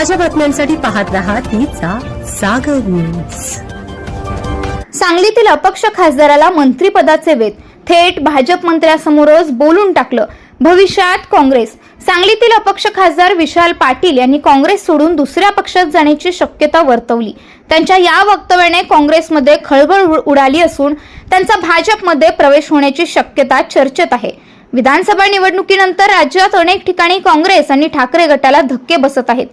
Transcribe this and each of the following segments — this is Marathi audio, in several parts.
ताज्या बातम्यांसाठी पाहत रहा तिचा सागर न्यूज सांगलीतील अपक्ष खासदाराला मंत्रीपदाचे वेध थेट भाजप मंत्र्यासमोरच बोलून टाकलं. भविष्यात काँग्रेस. सांगलीतील अपक्ष खासदार विशाल पाटील यांनी काँग्रेस सोडून दुसऱ्या पक्षात जाण्याची शक्यता वर्तवली. त्यांच्या या वक्तव्याने काँग्रेसमध्ये खळबळ उडाली असून त्यांचा भाजपमध्ये प्रवेश होण्याची शक्यता चर्चेत आहे. विधानसभा निवडणुकीनंतर राज्यात अनेक ठिकाणी काँग्रेस आणि ठाकरे गटाला धक्के बसत आहेत.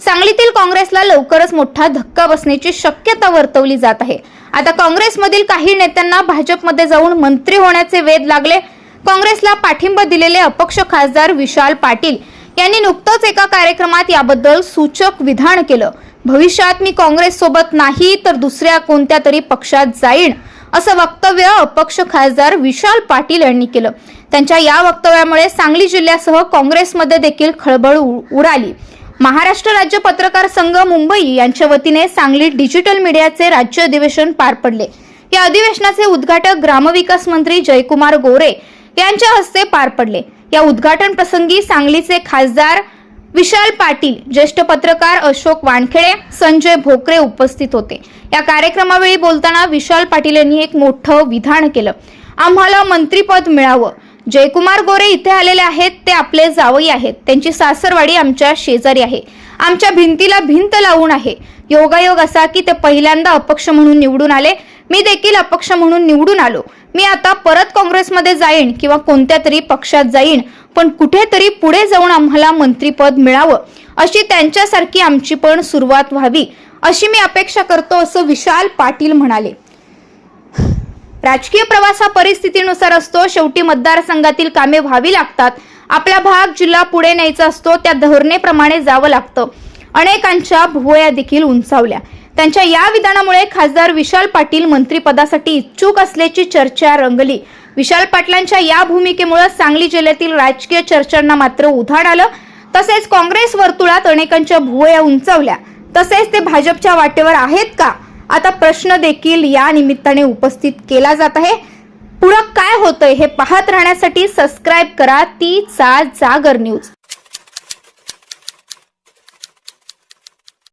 सांगलीतील काँग्रेसला लवकरच मोठा धक्का बसण्याची शक्यता वर्तवली जात आहे. आता काँग्रेसमधील काही नेत्यांना भाजपमध्ये जाऊन मंत्री होण्याचे वेध लागले. काँग्रेसला पाठिंबा दिलेले अपक्ष खासदार विशाल पाटील यांनी नुकतंच एका कार्यक्रमात याबद्दल सूचक विधान केलं. भविष्यात मी काँग्रेस सोबत नाही तर दुसऱ्या कोणत्या तरी पक्षात जाईन असं वक्तव्य अपक्ष खासदार विशाल पाटील यांनी केलं. त्यांच्या या वक्तव्यामुळे सांगली जिल्ह्यासह काँग्रेसमध्ये देखील खळबळ उडाली. महाराष्ट्र राज्य पत्रकार संघ मुंबई यांच्या वतीने सांगलीत डिजिटल मीडियाचे राज्य अधिवेशन पार पडले. या अधिवेशनाचे उद्घाटक ग्रामविकास मंत्री जयकुमार गोरे यांच्या हस्ते पार पडले. या उद्घाटन प्रसंगी सांगलीचे खासदार विशाल पाटील ज्येष्ठ पत्रकार अशोक वानखेडे संजय भोकरे उपस्थित होते. या कार्यक्रमावेळी बोलताना विशाल पाटील यांनी एक मोठं विधान केलं. आम्हाला मंत्रीपद मिळावं. जयकुमार गोरे इथे आलेले आहेत ते आपले जावई आहेत. त्यांची सासरवाडी आमच्या शेजारी आहे. आमच्या भिंतीला भिंत लावून आहे. योगायोग असा की ते पहिल्यांदा अपक्ष म्हणून निवडून आले. मी देखील अपक्ष म्हणून निवडून आलो. मी आता परत काँग्रेसमध्ये जाईन किंवा कोणत्या तरी पक्षात जाईन पण कुठेतरी पुढे जाऊन आम्हाला मंत्रीपद मिळावं अशी त्यांच्यासारखी आमची पण सुरुवात व्हावी अशी मी अपेक्षा करतो असं विशाल पाटील म्हणाले. राजकीय प्रवास हा परिस्थितीनुसार असतो शेवटी मतदारसंघातील कामे व्हावी लागतात. आपला भाग जिल्हा पुढे न्यायचा असतो त्या धोरणेप्रमाणे जावं लागतं. अनेकांच्या भुवया देखील उंचावल्या. त्यांच्या या विधानामुळे खासदार विशाल पाटील मंत्रीपदासाठी इच्छुक असल्याची चर्चा रंगली. विशाल पाटलांच्या या भूमिकेमुळे सांगली जिल्ह्यातील राजकीय चर्चांना मात्र उधाण आलं. तसेच काँग्रेस वर्तुळात अनेकांच्या भुवया उंचावल्या. तसेच ते भाजपच्या वाटेवर आहेत का? आता प्रश्न देखील या निमित्ताने उपस्थित केला जात आहे. पुढं काय होतंय हे पाहत राहण्यासाठी सबस्क्राईब करा. ती चा जागर न्यूज